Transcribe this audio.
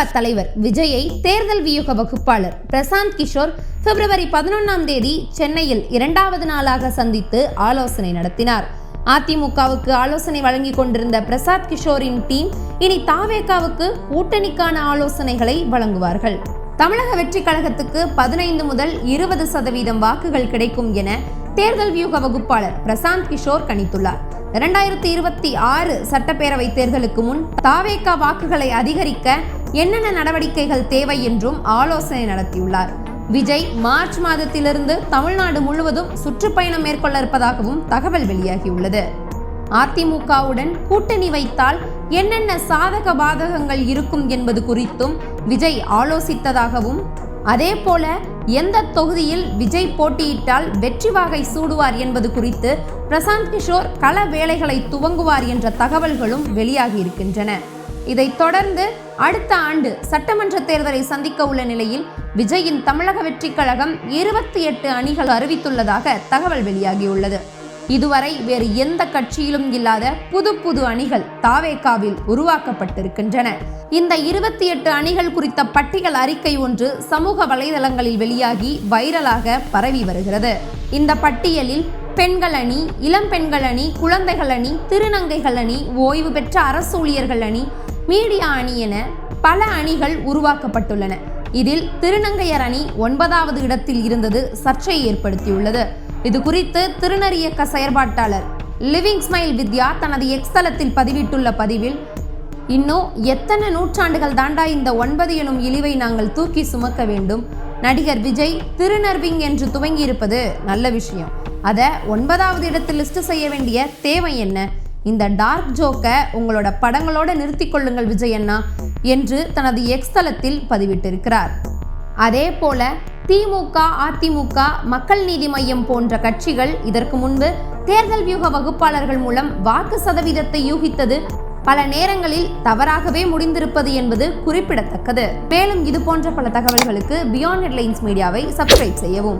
திமுக தலைவர் விஜயை தேர்தல் வியூக வகுப்பாளர் பிரசாந்த் கிஷோர் பிப்ரவரி பதினொன்றாம் தேதி சென்னையில் இரண்டாவது நாளாக சந்தித்து ஆலோசனை நடத்தினார். அதிமுகவுக்கு ஆலோசனை வழங்கிக் கொண்டிருந்த பிரசாத் கிஷோரின் டீம் இனி தாவேகாவுக்கு கூட்டணிக்கான ஆலோசனைகளை வழங்குவார்கள். தமிழக வெற்றி கழகத்துக்கு பதினைந்து முதல் இருபது சதவீதம் வாக்குகள் கிடைக்கும் என தேர்தல் வியூக வகுப்பாளர் பிரசாந்த் கிஷோர் கணித்துள்ளார். இரண்டாயிரத்தி இருபத்தி ஆறு சட்டப்பேரவை தேர்தலுக்கு முன் தாவேகா வாக்குகளை அதிகரிக்க என்னென்ன நடவடிக்கைகள் தேவை என்றும் ஆலோசனை நடத்தியுள்ளார். விஜய் மார்ச் மாதத்திலிருந்து தமிழ்நாடு முழுவதும் சுற்றுப்பயணம் மேற்கொள்ள இருப்பதாகவும் தகவல் வெளியாகியுள்ளது. அதிமுகவுடன் கூட்டணி வைத்தால் என்னென்ன சாதக பாதகங்கள் இருக்கும் என்பது குறித்தும் விஜய் ஆலோசித்ததாகவும் அதே போல எந்த தொகுதியில் விஜய் போட்டியிட்டால் வெற்றி வாகை சூடுவார் என்பது குறித்து பிரசாந்த் கிஷோர் கள வேலைகளை துவங்குவார் என்ற தகவல்களும் வெளியாகி இருக்கின்றன இதைத் தொடர்ந்து அடுத்த ஆண்டு சட்டமன்ற தேர்தலை சந்திக்க உள்ள நிலையில் விஜயின் தமிழக வெற்றிக் கழகம் இருபத்தி எட்டு அணிகள் அறிவித்துள்ளதாக தகவல் வெளியாகியுள்ளது. இதுவரை வேறு எந்த கட்சியிலும் இல்லாத புது புது அணிகள் தாவேகாவில் உருவாக்கப்பட்டிருக்கின்றன. இந்த இருபத்தி எட்டு அணிகள் குறித்த பட்டியல் அறிக்கை ஒன்று சமூக வலைதளங்களில் வெளியாகி வைரலாக பரவி வருகிறது. இந்த பட்டியலில் பெண்கள் அணி இளம் பெண்கள் அணி குழந்தைகள் அணி திருநங்கைகள் அணி ஓய்வு பெற்ற அரசு ஊழியர்கள் அணி மீடியா அணி என பல அணிகள் உருவாக்கப்பட்டுள்ளன. இதில் திருநங்கையர் அணி ஒன்பதாவது இடத்தில் இருந்தது சர்ச்சையை ஏற்படுத்தியுள்ளது. இது குறித்து திருநறியக்க செயற்பாட்டாளர் லிவிங் ஸ்மைல் வித்யா தனது எக்ஸ் தளத்தில் பதிவிட்டுள்ள பதிவில் இன்னும் எத்தனை நூற்றாண்டுகள் தாண்டா இந்த ஒன்பது எனும் இழிவை நாங்கள் தூக்கி சுமக்க வேண்டும். நடிகர் விஜய் திருநர்விங் என்று துவங்கியிருப்பது நல்ல விஷயம். அதை ஒன்பதாவது இடத்தில் லிஸ்ட் செய்ய வேண்டிய தேவை என்ன? இந்த டார்க் ஜோக்கை உங்களோட படங்களோட நிறுத்திக் கொள்ளுங்கள் விஜய் என்று தனது எக்ஸ் தளத்தில் பதிவிட்டிருக்கிறார். அதே போல திமுக அதிமுக மக்கள் நீதி மையம் போன்ற கட்சிகள் இதற்கு முன்பு தேர்தல் வியூக வகுப்பாளர்கள் மூலம் வாக்கு சதவீதத்தை யூகித்தது பல நேரங்களில் தவறாகவே முடிந்திருப்பது என்பது குறிப்பிடத்தக்கது. மேலும் இது போன்ற பல தகவல்களுக்கு பியாண்ட் ஹெட்லைன்ஸ் மீடியாவை சப்ஸ்கிரைப் செய்யவும்.